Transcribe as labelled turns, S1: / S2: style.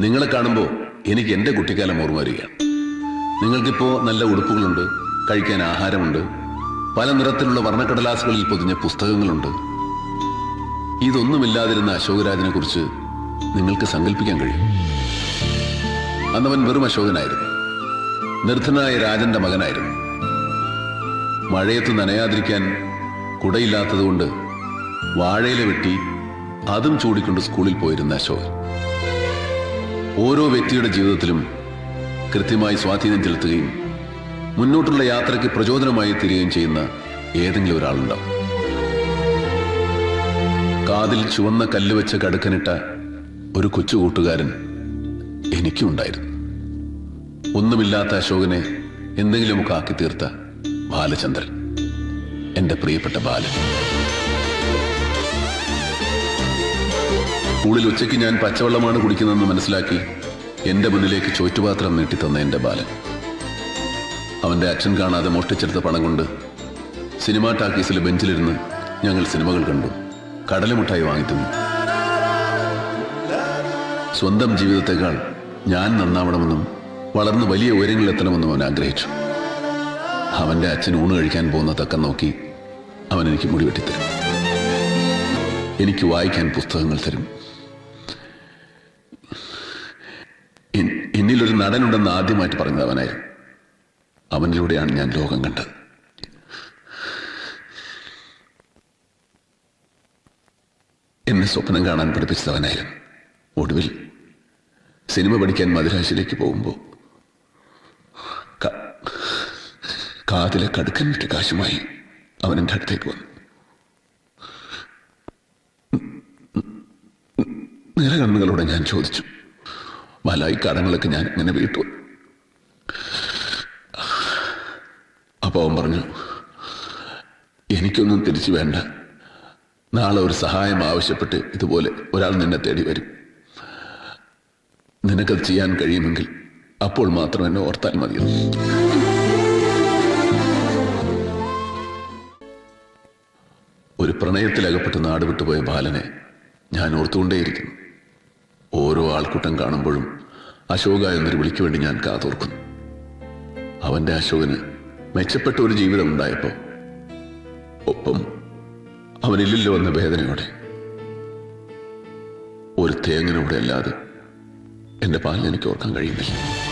S1: നിങ്ങളെ കാണുമ്പോൾ എനിക്ക് എന്റെ കുട്ടിക്കാലം ഓർമ്മ വരികയാണ്. നിങ്ങൾക്കിപ്പോൾ നല്ല ഉടുപ്പുകളുണ്ട് കഴിക്കാൻ ആഹാരമുണ്ട് പല നിറത്തിലുള്ള വർണക്കടലാസുകളിൽ പൊതിഞ്ഞ പുസ്തകങ്ങളുണ്ട്. ഇതൊന്നുമില്ലാതിരുന്ന അശോകരാജനെ കുറിച്ച് നിങ്ങൾക്ക് സങ്കല്പിക്കാൻ കഴിയും. അന്നവൻ വെറും അശോകനായിരുന്നു. നിർദ്ധനായ രാജന്റെ മകനായിരുന്നു. മഴയത്ത് നനയാതിരിക്കാൻ കുടയില്ലാത്തതുകൊണ്ട് വാഴയില വെട്ടി അതും ചൂടിക്കൊണ്ട് സ്കൂളിൽ പോയിരുന്ന അശോകൻ. ഓരോ വ്യക്തിയുടെ ജീവിതത്തിലും കൃത്യമായി സ്വാധീനം ചെലുത്തുകയും മുന്നോട്ടുള്ള യാത്രയ്ക്ക് പ്രചോദനമായി തീരുകയും ചെയ്യുന്ന ഏതെങ്കിലും ഒരാളുണ്ടാവും. കാതിൽ ചുവന്ന കല്ല് വെച്ച് കടുക്കനിട്ട ഒരു കൊച്ചു കൂട്ടുകാരൻ എനിക്കുണ്ടായിരുന്നു ഒന്നുമില്ലാത്ത അശോകനെ എന്തെങ്കിലുമൊക്കെ ആക്കി തീർത്ത ബാലചന്ദ്രൻ എന്റെ പ്രിയപ്പെട്ട ബാലൻ. സ്കൂളിൽ ഉച്ചയ്ക്ക് ഞാൻ പച്ചവെള്ളമാണ് കുടിക്കുന്നതെന്ന് മനസ്സിലാക്കി എന്റെ മുന്നിലേക്ക് ചോറ്റുപാത്രം നീട്ടിത്തന്ന എന്റെ ബാലൻ. അവന്റെ അച്ഛൻ കാണാതെ മോഷ്ടിച്ചെടുത്ത പണം കൊണ്ട് സിനിമാ ടാക്കീസിലെ ബെഞ്ചിലിരുന്ന് ഞങ്ങൾ സിനിമകൾ കണ്ടു. കടലമുട്ടായി വാങ്ങിത്തുന്നു. സ്വന്തം ജീവിതത്തെക്കാൾ ഞാൻ നന്നാവണമെന്നും വളർന്ന് വലിയ ഉയരങ്ങളിലെത്തണമെന്നും അവൻ ആഗ്രഹിച്ചു. അവന്റെ അച്ഛൻ ഊണ് കഴിക്കാൻ പോകുന്ന തക്കം നോക്കി അവൻ എനിക്ക് മുടി വെട്ടിത്തരും. എനിക്ക് വായിക്കാൻ പുസ്തകങ്ങൾ തരും. എന്നിലൊരു നടനുണ്ടെന്ന് ആദ്യമായിട്ട് പറഞ്ഞത് അവനായിരുന്നു. അവനിലൂടെയാണ് ഞാൻ ലോകം കണ്ടത്. എന്നെ സ്വപ്നം കാണാൻ പഠിപ്പിച്ചത് ഒടുവിൽ സിനിമ പഠിക്കാൻ മദ്രാശിയിലേക്ക് പോകുമ്പോൾ കാതിലെ കടുക്കൻ വിട്ട് കാശുമായി അവൻ എന്റെ അടുത്തേക്ക് വന്നു. നിറകണ്ണുകളോടെ ഞാൻ ചോദിച്ചു. മലായി കടങ്ങളൊക്കെ ഞാൻ ഇങ്ങനെ വീട്ടു. അപ്പോൾ അവൻ പറഞ്ഞു എനിക്കൊന്നും തിരിച്ചു വേണ്ട. നാളെ ഒരു സഹായം ആവശ്യപ്പെട്ട് ഇതുപോലെ ഒരാൾ നിന്നെ തേടി വരും. നിനക്കത് ചെയ്യാൻ കഴിയുമെങ്കിൽ അപ്പോൾ മാത്രം എന്നെ ഓർത്താൽ മതിയെന്ന് ഒരു പ്രണയത്തിലകപ്പെട്ട് നാട് വിട്ടുപോയ ബാലനെ ഞാൻ ഓർത്തുകൊണ്ടേയിരിക്കുന്നു. ഓരോ ആൾക്കൂട്ടം കാണുമ്പോഴും അശോക എന്നൊരു വിളിക്ക് വേണ്ടി ഞാൻ കാതോർക്കുന്നു. അവന്റെ അശോകന് മെച്ചപ്പെട്ട ഒരു ജീവിതം ഉണ്ടായപ്പോ ഒപ്പം അവനില്ലല്ലോ എന്ന വേദനയോടെ. ഒരു തേങ്ങനോടെ അല്ലാതെ എന്റെ പാലിന് എനിക്ക് ഓർക്കാൻ കഴിയുന്നില്ല.